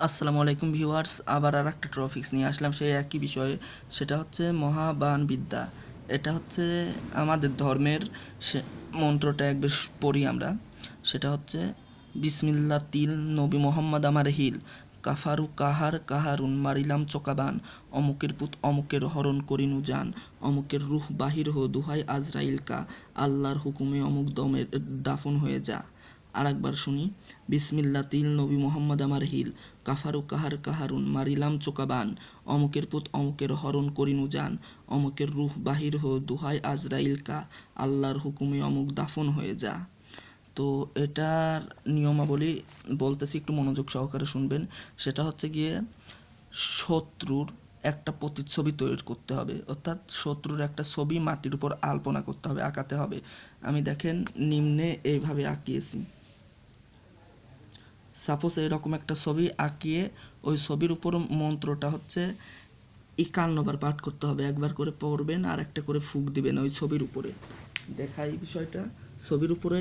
আসসালামু আলাইকুম ভিউয়ার্স, আবার আর একটা ট্রফিক্স নিয়ে আসলাম সেই একই বিষয়ে। সেটা হচ্ছে মহাবান বিদ্যা এটা হচ্ছে আমাদের ধর্মের সে মন্ত্রটা একবার পড়ি আমরা। সেটা হচ্ছে বিসমিল্লা তিল নবী মোহাম্মদ আমার হিল। কাফারু কাহার কাহারুন মারিলাম চকাবান। অমুকের পুত অমুকের হরণ করিনু যান অমুকের রুহ বাহির হো দুহাই আজরাইল কা। আল্লাহর হুকুমে অমুক দমের দাফন হয়ে যা। আর একবার শুনি। বিসমিল্লা, তিল, নবী মোহাম্মদ আমার হিল। কাফারু কাহার কাহারুন, মারিলাম চোকাবান অমুকের পুত অমুকের হরণ করিনু যান অমুকের রুহ বাহির হো দুহাই আজরাইল কা। আল্লাহর হুকুমে অমুক দাফন হয়ে যা। তো এটার নিয়মাবলী বলতেছি, একটু মনোযোগ সহকারে শুনবেন। সেটা হচ্ছে গিয়ে শত্রুর একটা প্রতিচ্ছবি তৈরি করতে হবে। অর্থাৎ শত্রুর একটা ছবি মাটির উপর আলপনা করতে হবে, আঁকাতে হবে। আমি দেখেন, নিম্নে এইভাবে আঁকিয়েছি। সাপোজ এরকম একটা ছবি আঁকিয়ে ওই ছবির উপর মন্ত্রটা হচ্ছে একান্নবার পাঠ করতে হবে, একবার করে পড়বেন আর একটা করে ফুক দিবেন ওই ছবির উপরে। দেখা এই বিষয়টা, ছবির উপরে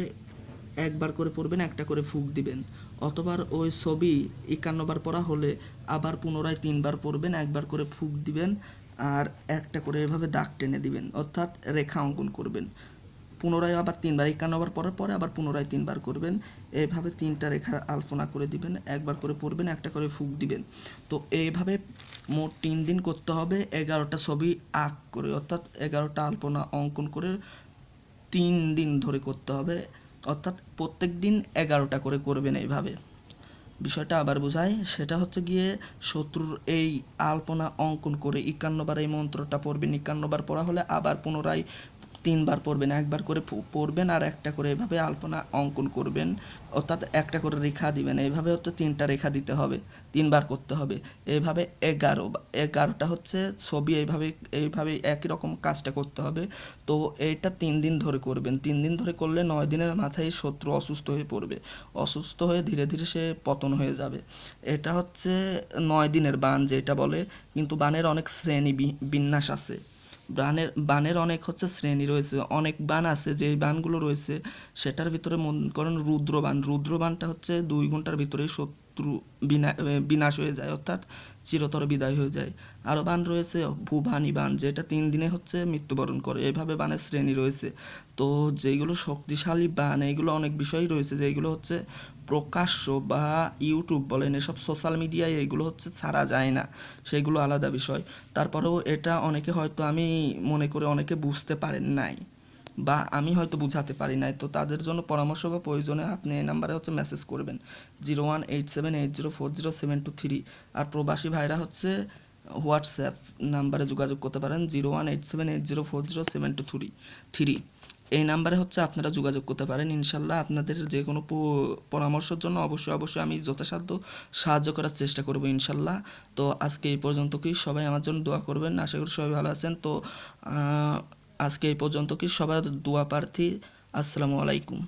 একবার করে পড়বেন, একটা করে ফুক দিবেন। অতবার ওই ছবি একান্নবার পড়া হলে আবার পুনরায় তিনবার পড়বেন, একবার করে ফুক দিবেন আর একটা করে এভাবে দাগ টেনে দিবেন, অর্থাৎ রেখা অঙ্কন করবেন। পুনরায় আবার তিনবার একান্নবার পরার পরে আবার পুনরায় তিনবার করবেন। এইভাবে তিনটা রেখা আলপনা করে দিবেন, একবার করে পড়বেন, একটা করে ফুক দিবেন। তো এইভাবে মোট তিন দিন করতে হবে, এগারোটা ছবি আঁক করে, অর্থাৎ এগারোটা আলপনা অঙ্কন করে তিন দিন ধরে করতে হবে। অর্থাৎ প্রত্যেক দিন এগারোটা করে করবেন এইভাবে। বিষয়টা আবার বোঝায় সেটা হচ্ছে গিয়ে শত্রুর এই আলপনা অঙ্কন করে একান্নবার এই মন্ত্রটা পড়বেন, একান্নবার পড়া হলে আবার পুনরায় তিনবার পড়বেন, একবার করে পড়বেন আর একটা করে এভাবে আলপনা অঙ্কন করবেন। অর্থাৎ একটা করে রেখা দিবেন এইভাবে হচ্ছে তিনটা রেখা দিতে হবে, তিনবার করতে হবে। এইভাবে এগারো এগারোটা হচ্ছে ছবি এইভাবে এইভাবে একই রকম কাজটা করতে হবে। তো এইটা তিন দিন ধরে করবেন। তিন দিন ধরে করলে নয় দিনের মাথায় শত্রু অসুস্থ হয়ে পড়বে। অসুস্থ হয়ে ধীরে ধীরে সে পতন হয়ে যাবে। এটা হচ্ছে নয় দিনের বান যেটা বলে, কিন্তু বানের অনেক শ্রেণি বিন্যাস আছে। বানের বানের অনেক হচ্ছে শ্রেণি রয়েছে। অনেক বান আছে যে বানগুলো রয়েছে, সেটার ভিতরে মনে করেন রুদ্রবান। রুদ্রবানটা হচ্ছে দুই ঘণ্টার ভিতরেই শত্রু বিনা বিনাশ হয়ে যায়, অর্থাৎ চিরতর বিদায় হয়ে যায়। আরও বান রয়েছে, ভূবানী বান, যেটা তিন দিনে হচ্ছে মৃত্যুবরণ করে। এইভাবে বানের শ্রেণি রয়েছে। তো যেগুলো শক্তিশালী বান, এইগুলো অনেক বিষয়ই রয়েছে যেগুলো হচ্ছে প্রকাশ্য বা ইউটিউব বলেন, এসব সোশ্যাল মিডিয়ায় এগুলো হচ্ছে ছাড়া যায় না। সেগুলো আলাদা বিষয়। তারপরেও এটা অনেকে হয়তো আমি মনে করে অনেকে বুঝতে পারেন নাই। বা আমি হয়তো বুঝাতে পারি নাই, তো তাদের জন্য পরামর্শ বা প্রয়োজনে আপনি এই নাম্বারে হচ্ছে মেসেজ করবেন। Zero one eight seven eight zero four zero seven two three আর প্রবাসী ভাইরা হচ্ছে হোয়াটসঅ্যাপ নাম্বারে যোগাযোগ করতে পারেন zero one eight seven eight zero four zero seven two three three এই নাম্বারে হচ্ছে আপনারা যোগাযোগ করতে পারেন, ইনশাল্লাহ আপনাদের যে কোনো পরামর্শের জন্য অবশ্যই অবশ্যই আমি যথাসাধ্য সাহায্য করার চেষ্টা করব, ইনশাল্লাহ। তো আজকে এই পর্যন্ত কি সবাই আমার জন্য দোয়া করবেন, আশা করি সবাই ভালো আছেন। তো আজকে এই পর্যন্ত কি সবার দোয়া প্রার্থী? আসসালামু আলাইকুম।